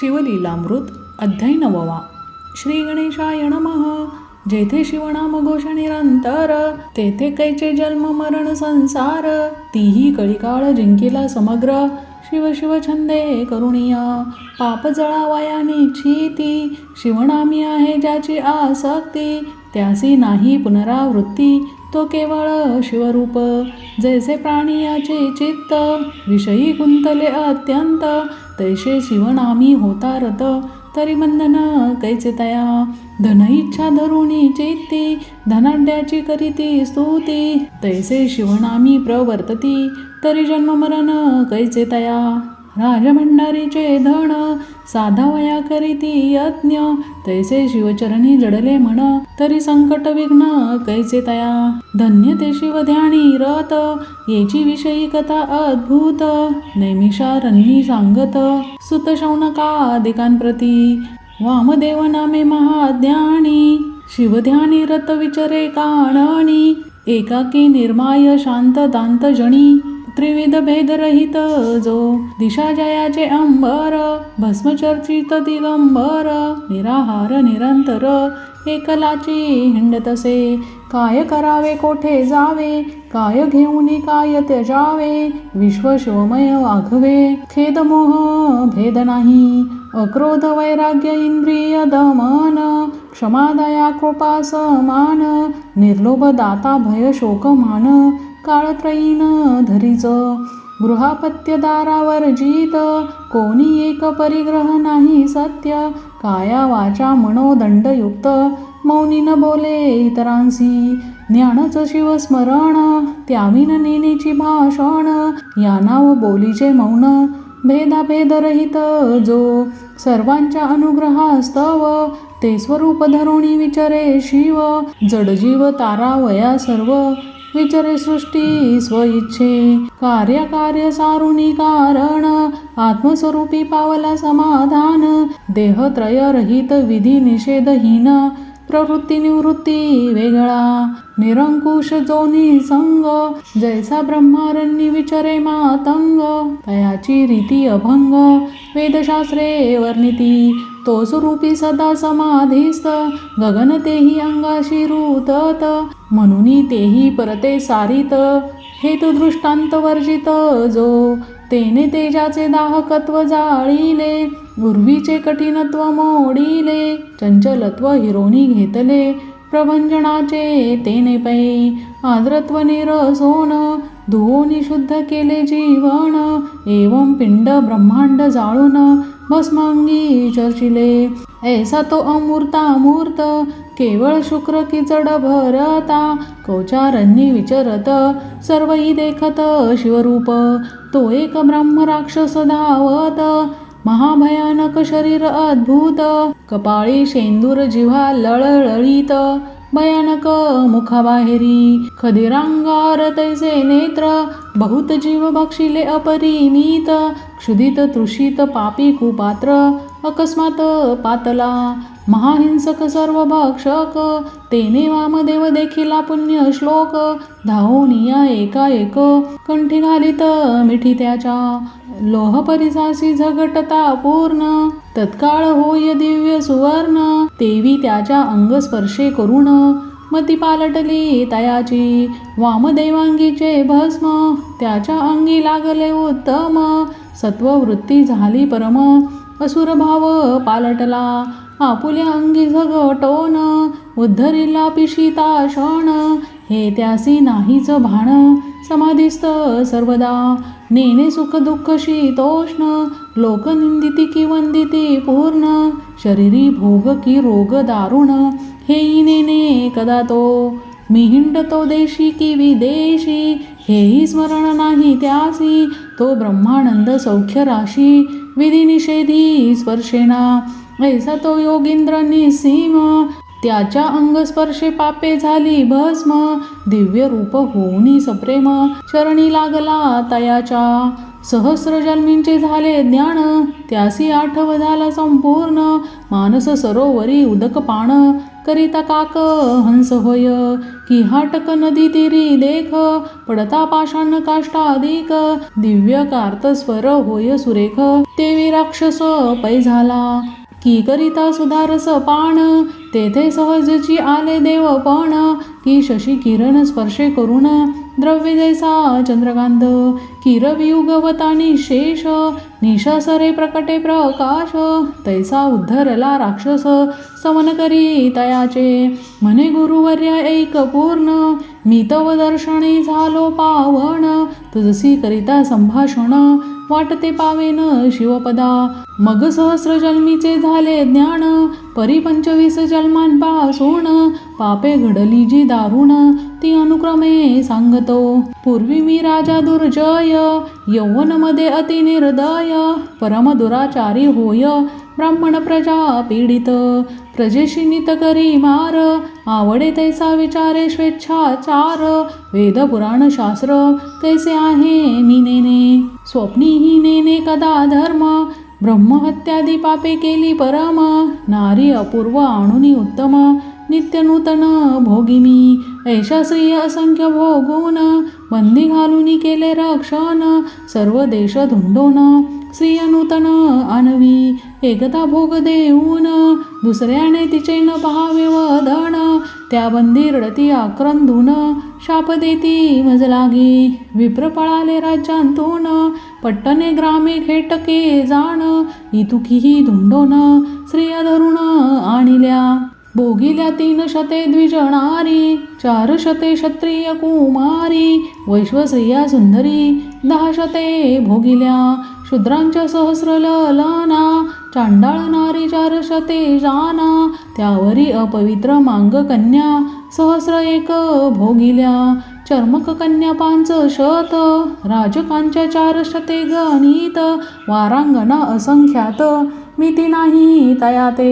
शिवलीलामृत अध्याय नववा. श्री गणेशाय नमः. जेथे शिवनाम घोष निरंतर तेथे कैचे जन्म मरण संसार. तीही कळिकाळ जिंकिला समग्र. शिव शिव छंदे करुणिया. पाप जळावया छीती शिवनामी आहे ज्याची आसक्ती. त्यासी नाही पुनरावृत्ती. तो केवळ शिवरूप. जैसे प्राणी याचे चित्त. विषयी गुंतले अत्यंत. तैसे शिवनामी होता रत तरी बंधन कैचे तया धन इच्छा धरुणी चेती धनाढ्याची करीती स्तुती. तैसे शिवनामी प्रवर्तती. तरी जन्म मरण कैचे तया राजभंडारीचे धन साधावया करीती यज्ञ तैसे शिवचरणी जडले म्हण तरी संकट विघ्न कैचे तया? धन्य ते शिवध्यानी रत येची विषयी कथा अद्भुत नैमिषारण्यी सांगत सुत शौनकादिकांप्रती वामदेव नामे महाज्ञानी शिवध्यानी रत विचरे काणणी एकाकी निर्माय शांत दांत जणी. त्रिविध भेदरहित जो दिशा जयाचे अंबर भस्मचर्चित दिगंबर निराहार निरंतर एकलाची हिंडतसे काय करावे कोठे जावे काय घेऊन काय त्यजावे विश्व शिवमय वाघवे. खेद मोह भेद नाही अक्रोध वैराग्य इंद्रिय दमन क्षमादया कृपा समान निर्लोभ दाता भय शोक मान काळत्रयीन धरीच गृहापत्य दारावर जीत. कोणी एक परिग्रह नाही सत्य. काया वाचा मनोदंडयुक्त मौनी बोले इतरांसी. ज्ञानच शिवस्मरण त्याविन नेनेची भाषण. या नाव बोलीचे मौन. भेदाभेदरहित जो. सर्वांच्या अनुग्रहास्तव. ते स्वरूप धरुणी विचारे शिव. जडजीव तारावया सर्व. विचारे सृष्टी स्वइच्छे. कार्य कार्य सारुनी कारण आत्मस्वरूपी पावला समाधान देहत्रय रहित विधी निषेधहीन प्रवृत्ती निवृत्ती वेगळा. निरंकुश जोनी संग जैसा ब्रह्मारण्य विचरे मातंग तयाची रीती अभंग वेदशास्त्रे वर्णिती तो स्वरूपी सदा समाधीस्त गगन तेही अंगाशी रुतत म्हणून तेही परते सारित हेतु दृष्टांत वर्जित जो तेने तेजाचे दाहकत्व जाळीले उर्वीचे कठीणत्व मोडीले चंचलत्व हिरोनी घेतले प्रभंजनाचे तेने पै आद्रत्व निरसोन धुवोनी शुद्ध केले जीवन एवं पिंड ब्रह्मांड जाळून भस्मांगी चर्चिले. ऐसा तो अमूर्तामूर्त केवळ शुक्र किचड भरता कौचारण्य विचरत सर्वही देखत शिवरूप. तो एक ब्रह्म राक्षस धावत महाभयानक शरीर अद्भुत कपाळी शेंदूर जिव्हा लळलळीत भयानक मुखाबाहेरी खदिरांगार तैसे नेत्र बहुत जीव बक्षिले अपरिमित क्षुधित तृषित पापी कुपात्र अकस्मात पातला महाहिंसक सर्व भक्षक तेने वामदेव देखिला पुण्य श्लोक धावूनिया एका एक कंठी घालित मिठी त्याच्या लोह परिसासी झगटता पूर्ण तत्काळ होय दिव्य सुवर्ण तेवी त्याच्या अंग स्पर्शे करून मती पालटली तयाची वामदेवांगीचे भस्म त्याच्या अंगी लागले उत्तम सत्ववृत्ती झाली परम. असुरभाव पालटला. आपुल्या अंगी झगटोन. उद्धरिला पिशिता क्षण. हे त्यासी नाहीच भाण. समाधिस्त सर्वदा. नेने सुख दुःख शीतोष्ण लोकनिंदिती की वंदिती पूर्ण. शरीरी भोग की रोग दारुण. हेही नेने कदा तो. मिहिंड तो देशी की विदेशी. हेही स्मरण नाही त्यासी. तो ब्रह्मानंद सौख्य राशी विधी निषेधी स्पर्शेना ऐसा तो योगींद्र निसीम. त्याच्या अंगस्पर्शे पापे झाली भस्म. दिव्य रूप होऊनी सप्रेम. चरणी लागला तयाच्या सहस्र जन्मींचे झाले ज्ञान. त्यासी आठव झाला संपूर्ण. मानस सरोवरी उदक पाण करिता काक हंस होय. की हाटक नदी तिरी देख पडता पाषाण काष्टाधिक दिव्य कार्त स्वर होय सुरेख. तेवी राक्षस पै झाला की करिता सुधारस पाण तेथे सहजची आले देव पण की शशी किरण स्पर्शे करून द्रव्य जैसा चंद्रकांत किरवियुगवता निशेष निशासरे प्रकटे प्रकाश तैसा उद्धरला राक्षस समन करी तयाचे. म्हणे गुरुवर्य एक पूर्ण मी तव झालो पावन तुझसी करिता संभाषण वाटते पावेन शिवपदा. मग सहस्र जन्मीचे झाले ज्ञान परी पंचवीस जन्मांपासून पापे घडली जी दारुण ती अनुक्रमे सांगतो. पूर्वी मी राजा दुर्जय यौवनमध्ये अति निर्दय परम दुराचारी होय ब्राह्मण प्रजा पीडित. प्रजेशी नित करी मार आवडे तैसा विचारे स्वेच्छाचार वेद पुराण शास्त्र तैसे आहे मी नेने. स्वप्नी ही नेने कदा धर्म ब्रह्महत्यादी पापे केली परम नारी अपूर्व आणुनी उत्तम नित्य नूतन भोगिमी ऐशा स्त्रिय असंख्य भोगून बंदी घालून केले रक्षण सर्व देश धुंडोन स्त्रिय नूतन आणवी एकदा भोग देऊन दुसऱ्याने तिचे न पहावे वदन त्या बंदी रडती आक्रंदून शाप देती मजलागी विप्र पळाले राज्यांतून पट्टने ग्रामे खेटके जाण इतुकीही धुंडोन स्त्रिया धरुण आणिल्या. भोगिल्या तीन शते द्विजणारी चार शते क्षत्रिय कुमारी वैश्वस्त्रिया सुंदरी दहा शते भोगिल्या. शूद्रांच्या सहस्र ललना चांडाळणारी चार शते जाना त्यावरी अपवित्र मांग कन्या सहस्र एक भोगिल्या. चर्मक कन्या पांच शत राजकांच्या चार शते गणित वारांगणा असंख्यात मिती नाही तया ते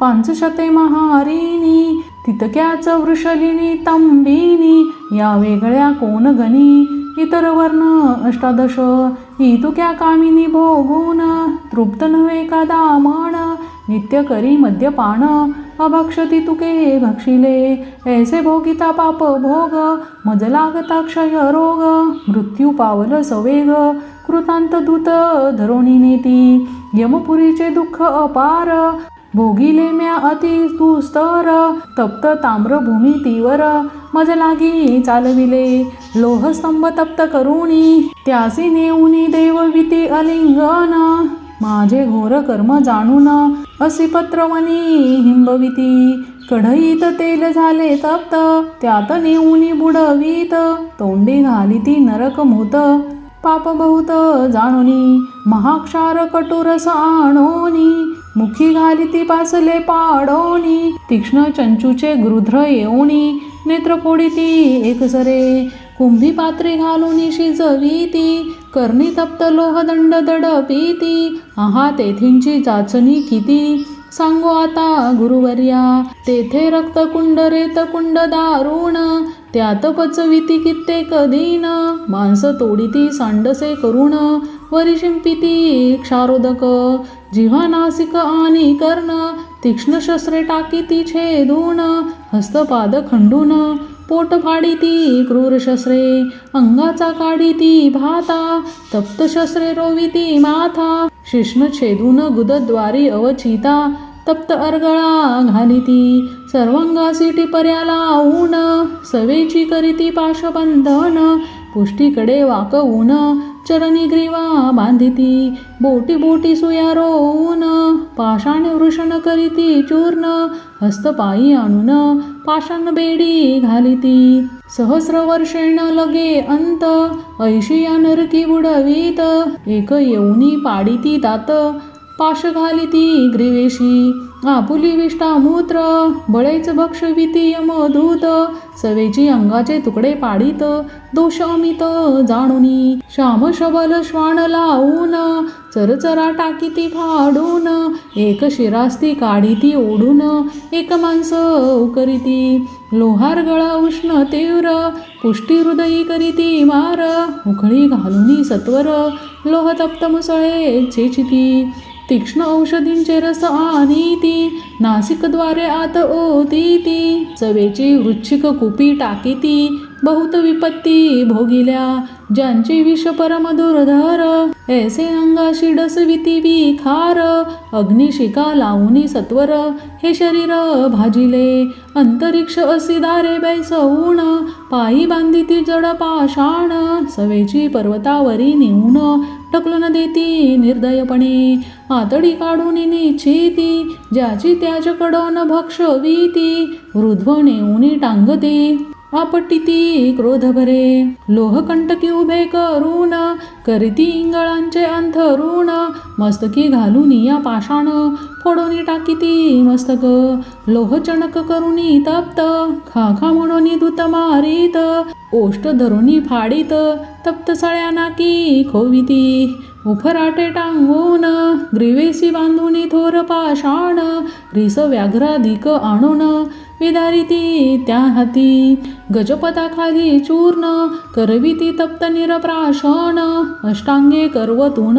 पांचशते महारिणी तितक्याच वृषलिनी तंबिनी या वेगळ्या कोण गणी? इतर वर्ण अष्टादश इतुक्या कामिनी भोगून तृप्त नव्हे का दामण? नित्य करी मद्यपान अभक्षती तुके भक्षिले। ऐसे भोगिता पाप भोग मज लागता क्षय रोग मृत्यू पावल सवेग कृतांत दूत धरोणी नेती। यमपुरीचे दुःख अपार भोगिले म्या अति दुस्तर तप्त ताम्रभूमी तीवर मज लागी चालविले। लोहस्तंभ तप्त करुणी त्यासी नेऊनी देवविती अलिंगन। माझे घोर कर्म जाणून असे पत्रवनी हिंबविती. कढईत तेल झाले तप्त त्यात नेऊनी बुडवीत. तोंडी घालिती नरक मूत. पाप बहुत जाणोनी महाक्षार कटुरस आणोनी मुखी घालिती पासले पाडोनी. तीक्ष्ण चंचूचे गृध्र येऊनी. नेत्र फोडिती एकसरे. कुंभी पात्री घालून शिजवीती कर्णी तप्त लोहदंड दडपिती आहा तेथींची चाचणी किती? सांगो आता गुरुवर्या तेथे रक्तकुंड रेतकुंड दारुण त्यात पचविती कित्येक दिन मांस तोडिती सांडसे करुण वरी शिंपिती क्षारोदक जिव्हा नासिक आणि कर्ण तीक्ष्ण शस्त्रे टाकीती छेदून हस्तपाद खंडून पोट फाडीती क्रूर शस्त्रे अंगाचा काढीती भाता तप्त शस्त्रे रोविती माथा शिष्ण छेदून गुदद्वारी अवचिता तप्त अर्गळा घालिती सर्वंगा सिटी पर्याला ऊन सवेची करीती पाशबंधन पुष्टीकडे वाकवून चरणी ग्रीवा बांधिती बोटी बोटी सुया रोवून पाषाण वृषण करीती चूर्ण. हस्तपायी आणून पाषाण बेडी घालिती सहस्र वर्षेण लगे अंत ऐशी या नरकी बुडवीत. एक येऊनी पाडिती तात पाश घाली ती ग्रीवेशी आपुली विष्टा मूत्र बळेच भक्षविती यमदूत सवेची अंगाचे तुकडे पाडीत दोष अमित जाणुनी श्याम शबल श्वान लावून चरचरा टाकीती फाडून एक शिरास्ती काढीती ओढून एक माणस उकरीती लोहार गळा उष्ण तीव्र पुष्टी हृदयी करीती मार उखळी घालुनी सत्वर लोह तप्त मुसळे चेचिती तीक्ष्ण औषधींचे रस आनीती नासिकद्वारे आत ओतीती चवेची वृच्छिक कुपी टाकीती बहुत विपत्ती भोगिल्या ज्यांचे विष परम दुर्धर ऐसे अंगाशी डसविती विखार अग्निशिका लावूनी सत्वर हे शरीर भाजिले अंतरिक्ष असी दारे बैसवून पायी बांधिती जड पाषाण सवेची पर्वतावरी नेऊन ढकलून देती निर्दयपणे. आतडी काढून निच्छिती ज्याची त्याच्याकडून भक्षवीती ऋध्व नेऊनी टांगते आपटिती क्रोध भरे लोहकंटकी उभे करून करीती इंगळांचे अंथरुण मस्तकी घालून या पाषाण फोडून टाकीती मस्तक. लोहचणक करुनी तप्त खा खा म्हणून दूत मारीत ओष्ट धरुणी फाडीत तप्त सळ्या नाकी खोविती. उफराटे टांगून ग्रीवेसी बांधून थोर पाषाण रिस व्याघ्राधिक आणून विदारिती त्या हाती. गजपदाखाली चूर्ण करविती तप्त निरप्राशन अष्टांगे करवतून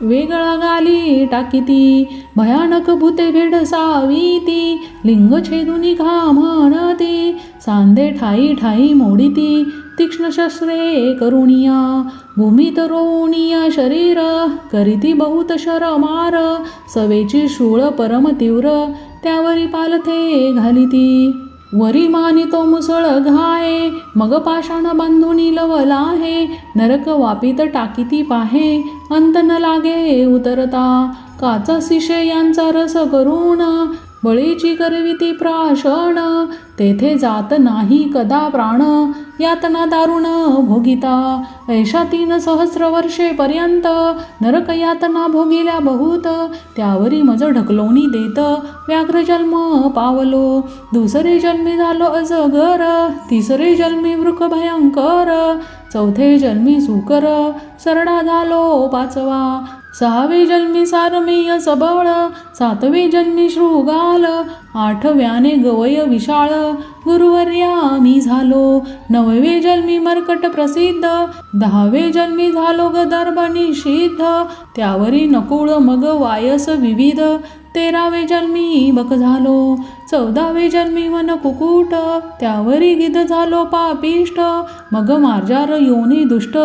वेगळा गाली टाकीती भयानक भूते भेडसावीती लिंग छेदुनी घामणती सांदे ठाई ठाई मोडिती तीक्ष्ण शस्त्रे करुणिया. भूमीत रोवणिया शरीर करीती बहुत शरमार सवेची शूळ परम तीव्र त्यावरी पालथे घालिती. वरी मानी तो मुसळ घाये मग पाषाण बांधुनी लवलाहे नरक वापित टाकीती पाहे अंत न लागे उतरता. काचा शिशे यांचा रस करून बळीची करवी ती प्राशन तेथे जात नाही कदा प्राण. यातना दारुण भोगिता ऐशा तीन सहस्र वर्षे पर्यंत नरक यातना भोगिल्या बहुत. त्यावरी मज ढकलोनी देत व्याघ्र जन्म पावलो. दुसरे जन्मी झालो अजगर तिसरे जन्मी वृक भयंकर. चौथे जन्मी सुकर सरडा झालो पाचवा. सहावे जन्मी सारमेय सबळ सातवे जन्मी शृगाल आठव्याने गवय विशाळ गुरुवर्या मी झालो. नववे जन्मी मर्कट प्रसिद्ध दहावे जन्मी झालो गदर्भ निषिद्ध. त्यावरी नकुळ मग वायस विविध तेरावे जन्मी बक झालो. चौदावे जन्मी वन कुकुट त्यावरी गिद झालो पापिष्ट. मग मार्जार योनी दुष्ट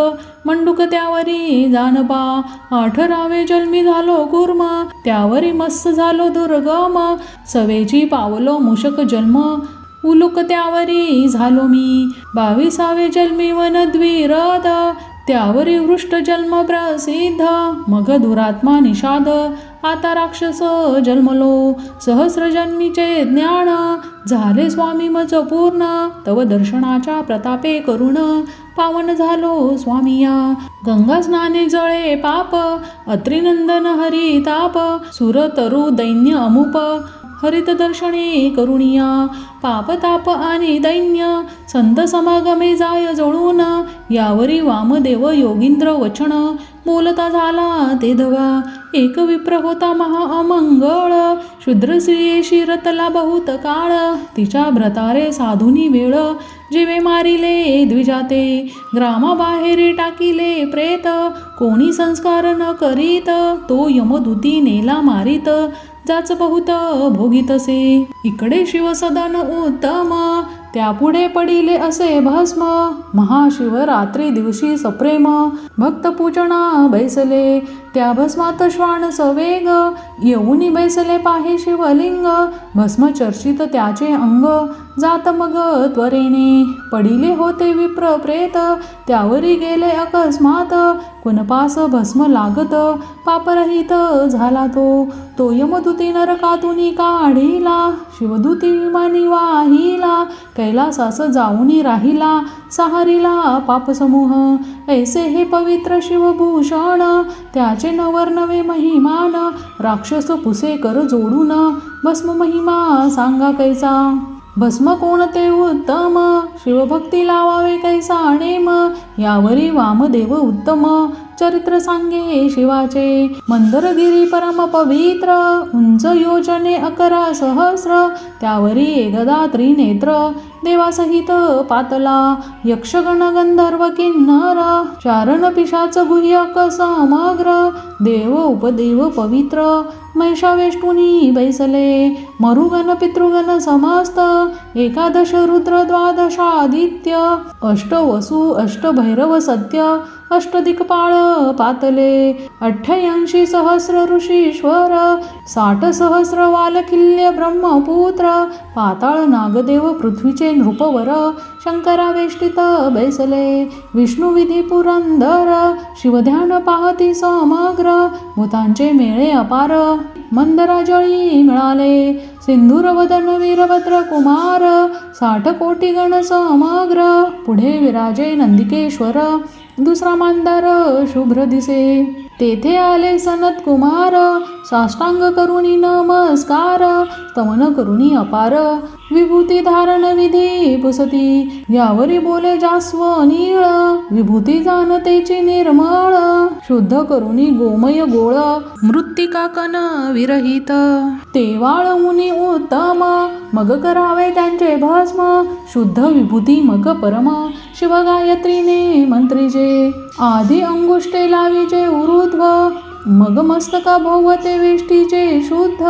मंडूक त्यावरी जानपा अठरावे जन्मी झालो कुर्म त्यावरी मस्त झालो दुर्गम. सवेची पावलो मुशक जन्म उलुक त्यावरी झालो मी. बावीसावे जन्मी वनद्विरद त्यावरी वृष्ट जन्म प्रसिद्ध. मग दुरात्मा निषाद आता राक्षस जन्मलो. सहस्र जन्मीचे ज्ञान. झाले स्वामी मच पूर्ण तव दर्शनाच्या प्रतापे करुण. पावन झालो स्वामिया. गंगा स्नाने जळे पाप. अत्रिनंदन हरिताप सुर तरु दैन्य अमुप. हरित दर्शने करुणिया पापताप आणि दैन्य संत समागमे जाय जळून यावरी वामदेव योगींद्र वचन बोलता झाला ते धवा एक विप्र होता महा अमंगळ शूद्र स्त्रिये शिरतला बहुत काळ तिच्या भ्रतारे साधुनी वेळ जीवे मारिले द्विजाते ग्रामाबाहेरी टाकिले प्रेत कोणी संस्कार न करीत तो यमदूती नेला मारित जाच बहुत भोगीतसे इकडे शिवसदन उत्तम त्यापुढे पडिले असे भस्म. महाशिवरात्री दिवशी सप्रेम भक्त पूजना बैसले. त्या भस्मात श्वान सवेग येऊनी बैसले पाहे शिवलिंग भस्म चर्चित त्याचे अंग. जात मग त्वरेने पडिले होते विप्र प्रेत त्यावरी गेले अकस्मात. कुणपास भस्म लागत पापरहित झाला तो. तो यमदुती नरकातून काढिला शिवदूती विमानी वाहिला. कैलासास जाऊनी राहिला सहारिला पापसमूह. ऐसे हे पवित्र शिवभूषण त्याचे त्याचे नवर नवे महिमान राक्षस पुसे कर जोडून भस्म महिमा सांगा कैसा? भस्म कोणते उत्तम? शिवभक्ती लावावे कैसा नेम? यावरी वामदेव उत्तम चरित्र सांगे शिवाचे. मंदरगिरी परम पवित्र उंच योजने अकरा सहस्र त्यावरी एकदा त्रिनेत्र देवासहित पातला यक्षगण गंधर्व किन्नर चारण पिशाच गुह्यक समग्र देव उपदेव पवित्र महिषावेष्टुनी बैसले मरुगण पितृगण समस्त एकादश रुद्र द्वादशादित्य अष्ट वसु अष्ट भैरव सत्य अष्टदिक्पाळ पातले अठ्ठ्याऐंशी सहस्र ऋषीश्वर साठ सहस्र वालकिल्य ब्रह्मपुत्र पाताळ नागदेव पृथ्वीचे नृपवर शंकरावेष्टित बैसले. विष्णुविधी पुरंदर शिवध्यान पाहती समग्र. भूतांचे मेळे अपार. मंदराजळी मिळाले. सिंधुरवदन वीरभद्र कुमार. साठ कोटी गण समग्र. पुढे विराजे नंदिकेश्वर. दुसरा मांदार शुभ्र दिसे. तेथे आले सनत कुमार. साष्टांग करुणी नमस्कार. स्तमन करुणी अपार. विभूती धारण विधी पुसती. यावरी बोले जास्व नीळ. विभूती जाणतेची निर्मळ. शुद्ध करुणी गोमय गोळ. मृत्तिका कन विरहित. तेवाळ मुनी उत्तम. मग करावे त्यांचे भस्म. शुद्ध विभूती मग परम. शिवगायत्रीने मंत्रीजे आधी अंगुष्टे लाविजे उरुध्व मग मस्तका भोवते वेष्टीचे शुद्ध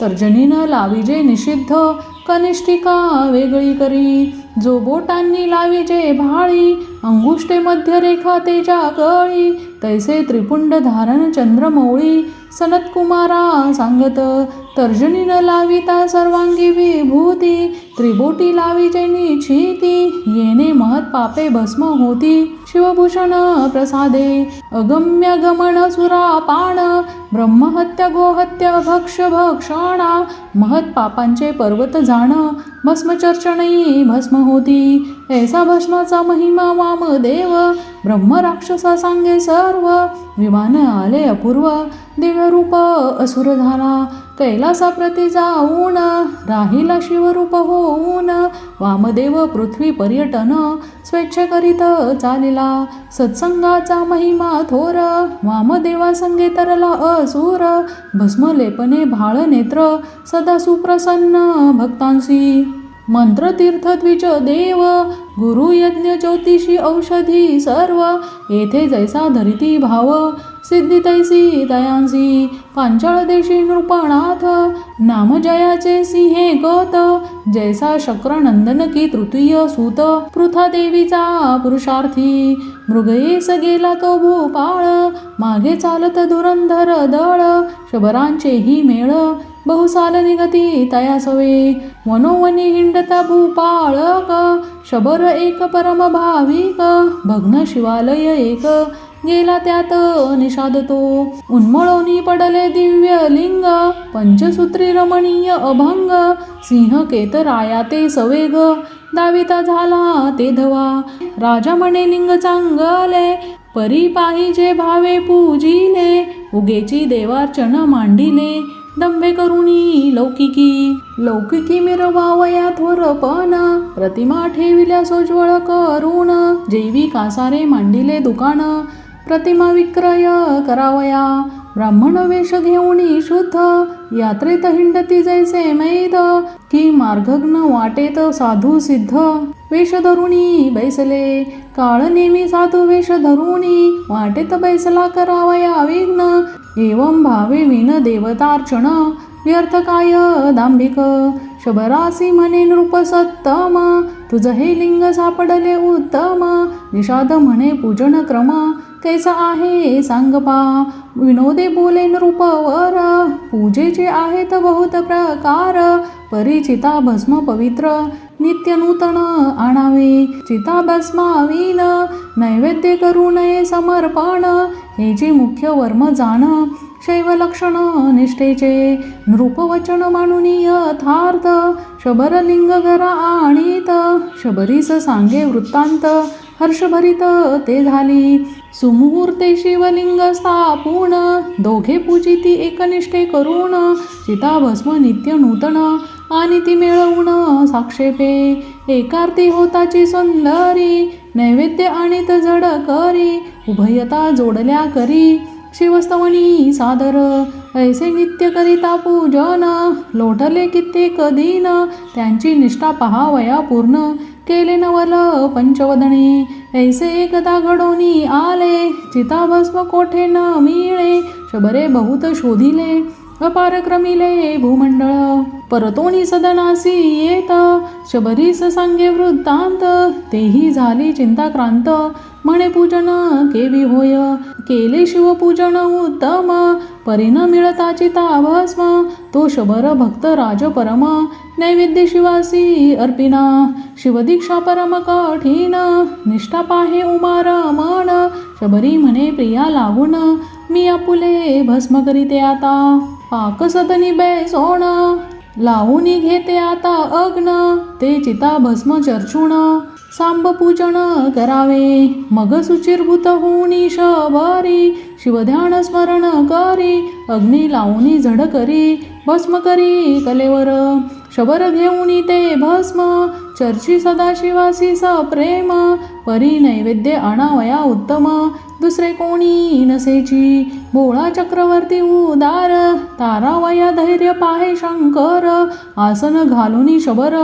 तर्जनीनं लावीजे निषिद्ध कनिष्ठिका वेगळी करी. जो बोटांनी लावीजे भाळी अंगुष्टे मध्यरेखा तेजा कळी तैसे त्रिपुंड धारण चंद्रमौळी सनत्कुमारा सांगत न लाविता सर्वांगी विभूती त्रिबोटी लावी जैनी छीती येणे महत पापे भस्म होती. शिवभूषण प्रसादे अगम्य गमन सुरा पाण ब्रह्महत्या गोहत्या भक्ष भक्षणा महत पापांचे पर्वत जाण भस्मचर्चणी भस्म होती. ऐसा भस्माचा महिमा वामदेव ब्रह्म राक्षसा सांगे सर्व विमान आले अपूर्व. दिव्यरूप असुर झाला कैलासा प्रती जाऊन राहिला शिवरूप होऊन वामदेव पृथ्वी पर्यटन स्वेच्छ करीत चालिला. सत्संगाचा महिमा थोर वामदेवा संगे तरला असुर. भस्मलेपने भाळ नेत्र सदा सुप्रसन्न भक्तांशी. मंत्रतीर्थ द्विज देव गुरु यज्ञ ज्योतिषी औषधी सर्व येथे जैसा धरिती भाव सिद्धी तैसी दयांसी पांचाळ देशी नृपणाथ नाम जयाचे सिंहे गत जैसा शक्रनंदन की तृतीय सूत पृथा देवीचा पुरुषार्थी मृगयेस गेला तो भूपाळ मागे चालत धुरंधर दळ शबरांचेही मेळ बहुसाल निगती तया सवे मनोवनी हिंडता भूपाळक. शबर एक परम भाविक. भग्न शिवालय एक. गेला त्यात निषाद तो पडले दिव्य लिंग. पंचसूत्री रमणीय अभंग. सिंह केतराया ते सवेग. दाविता झाला ते धवा. राजा म्हणे लिंग चांगले. परी पाहिजे भावे पूजिले. उगेची देवार्चन मांडिले. दंभे करुणी लौकिकी. लौकिकी मिरवावया थोरपण प्रतिमा ठेविल्या सोज्वळ करुण. जैवी कासारे मांडिले दुकान. प्रतिमा विक्रय करावया. ब्राह्मण वेश घेऊनी शुद्ध. यात्रेत हिंडती जैसे मैद. की मार्गग्न वाटेत साधू सिद्ध. वेश धरुणी बैसले. काळ नेहमी साधू वेश धरुणी. वाटेत बैसला करावया विघ्न. एवं भावे विन देवतार्चन व्यर्थ काय दांभिक शबरासी म्हणे नृपसत्तम तुझं हे लिंग सापडले उत्तम निषाद म्हणे पूजन क्रम कैसा आहे सांग पा। विनोदे बोले नृपवर पूजेचे आहेत बहुत प्रकार परिचिता भस्म पवित्र नित्य नूतन आणावे। चिता भस्मावीन नैवेद्य करू नये समर्पण हे जे मुख्य वर्म जाण शैव लक्षण निष्ठेचे नृपवचन मानुनीय यथार्थ शबरलिंग घरा आणीत शबरीस सांगे वृत्तांत हर्षभरित ते झाली. सुमुहूर्ते शिवलिंग स्थापून दोघे पूजिती एकनिष्ठे करून चिता भस्म नित्य नूतन आणि ती मिळवून साक्षेपे. एकार्ती होताची सुंदरी नैवेद्य आणित जड करी उभयता जोडल्या करी. शिवस्तवनी सादर ऐसे नित्य करिता पूजन. लोटले कित्येक दिन त्यांची निष्ठा पहावया पूर्ण. केले नवल पंचवदने ऐसे एकदा घडोनी आले. चिताभस्म कोठे न मिळे शबरे बहुत शोधिले. अपारक्रमिले भूमंडळ परतोणी सदनासी येत. शबरीस सांगे वृत्तांत तेही झाली चिंताक्रांत. म्हणे पूजन केवी होय. केले शिवपूजन उत्तम. परिण मिळता चिता भस्म तो शबर भक्त राज परम नैवेद्य शिवासी अर्पिना शिवदीक्षा परम कठीण. निष्ठा पाहे उमार मन शबरी म्हणे प्रिया लागून. मी आपुले भस्म करीते आता. पाक सदनी बेसोण. लावूनी घेते आता अग्न. ते चिता भस्म चर्चूण. सांब पूजन करावे. मग सुचिरभूत होऊनी शबरी शिवध्यान स्मरण करी अग्नी लावूनी झड करी भस्म करी कलेवर. शबर घेऊनी ते भस्म चर्ची सदाशिवासी सप्रेम परी नैवेद्य आणावया उत्तम दुसरे कोणी नसेची. बोळा चक्रवर्ती उदार तारावया धैर्य पाहे शंकर आसन घालूनी शबर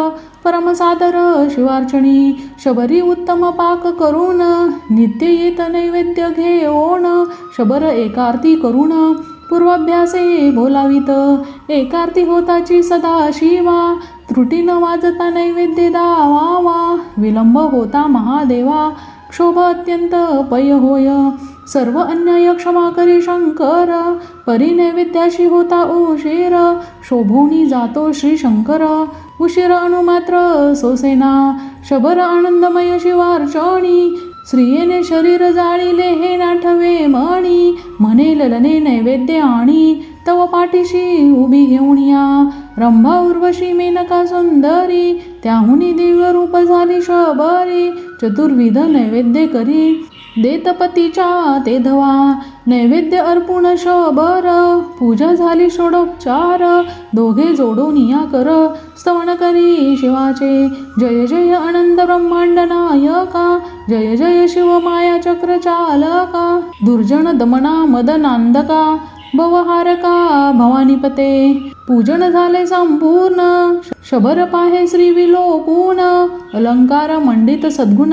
परमसादर शिवार्चणी शबरी उत्तम पाक करून नित्य येत नैवेद्य घेऊन शबर एकार्ती करून पूर्वाभ्यासे बोलावित. एकार्ती होताची सदा शिवा त्रुटी न वाजता नैवेद्य दावावा विलंब होता महादेवा क्षोभ अत्यंत पय होय सर्व अन्याय क्षमा करी शंकर. परिनैवेद्याशी होता उशीर. शोभोनी जातो श्री शंकर उशीर अनुमात्र सोसेना. शबर आनंदमय शिवार्चणी. स्त्रियेने शरीर जाळीले हे नाठवे मणी. म्हणे ललने नैवेद्य आणि. तव पाठीशी उभी घेऊन या. रंभा उर्वशी मेनका सुंदरी. त्याहुनी दिव्य रूप झाली शबरी. चतुर्विध नैवेद्य करी. देतपतीच्या ते धवा नैवेद्य अर्पुण शबर पूजा झाली षोडोपचार दोघे जोडून या कर स्तवन करी शिवाचे. जय जय आनंद ब्रह्मांड नायका जय जय शिव माया चक्र चालका दुर्जन दमना मद मदनांदका भवहारका भवानीपते. पूजन झाले संपूर्ण शबर पाहे श्री विलोपून अलंकार मंडित सद्गुण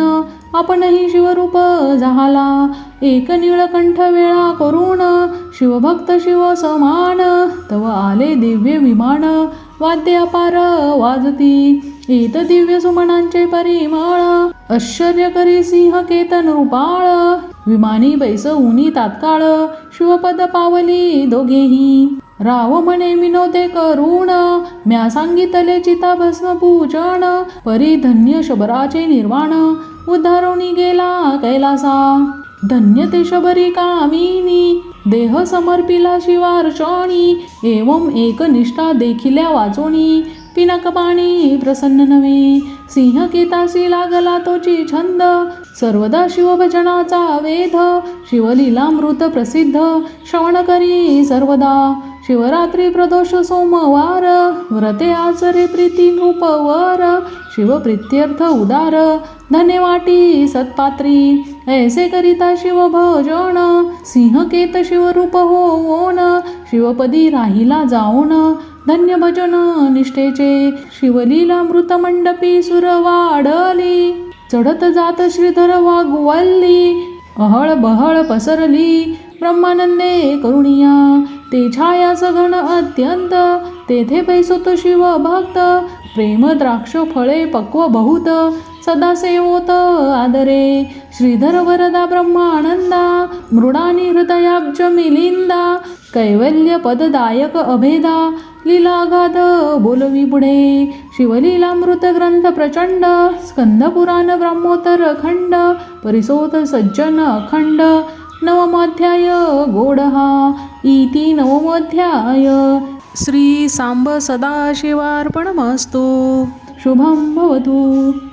आपणही शिवरूप झाला एक निळकंठ वेळा करून शिवभक्त शिव समान. तव आले दिव्य विमान वाद्य अपार वाजती. येत दिव्य सुमनांचे परिमळ आश्चर्य करी सिंह केतन रूपाळ. विमानी बैसऊनी तात्काळ शिवपद पावली दोघेही. राव म्हणे विनोदे करुण म्या सांगितले चिता भस्म पूजन परी धन्य शबराचे निर्वाण. उद्धारोनी गेला कैलासा. धन्य ते शबरी कामिनी देह समर्पिला शिवार्चणी एवं एक निष्ठा देखिल्या वाचोणी. पिनक पाणी प्रसन्न नव्हे सिंह केतासी लागला तोची छंद. सर्वदा शिवभजनाचा वेध शिवलीलामृत प्रसिद्ध. श्रवण करी सर्वदा शिवरात्री प्रदोष सोमवार. व्रते आचरे प्रीती नृपवर शिवप्रित्यर्थ उदार. धन्यवाटी सत्पात्री ऐसे करिता शिवभजन सिंहकेत शिवरूप होऊन शिवपदी राहिला जाऊन धन्य भजन निष्ठेचे शिवलीला मृतमंडपी सुर वाढली चढत जात श्रीधर वागवल्ली अहळ बहळ पसरली ब्रह्मानंदे करुणिया ते छाया सघन अत्यंत तेथे पैसोत शिव भक्त प्रेम द्राक्ष फळे पक्व बहुत सदा सेवोत आदरे। श्रीधर वरदा ब्रह्मानंदा मृडानी हृदयाब्ज मिलिंदा कैवल्य पददायक अभेदा लीलागाध बोलवी पुढे शिवलीलामृत ग्रंथ प्रचंड स्कंद पुराण ब्रह्मोत्तर अखंड परिसोत सज्जन अखंड। नवमाध्याय गोडहा। इति नवमाध्याय श्री सांब सदाशिवार्पणमस्तु। शुभं भवतु।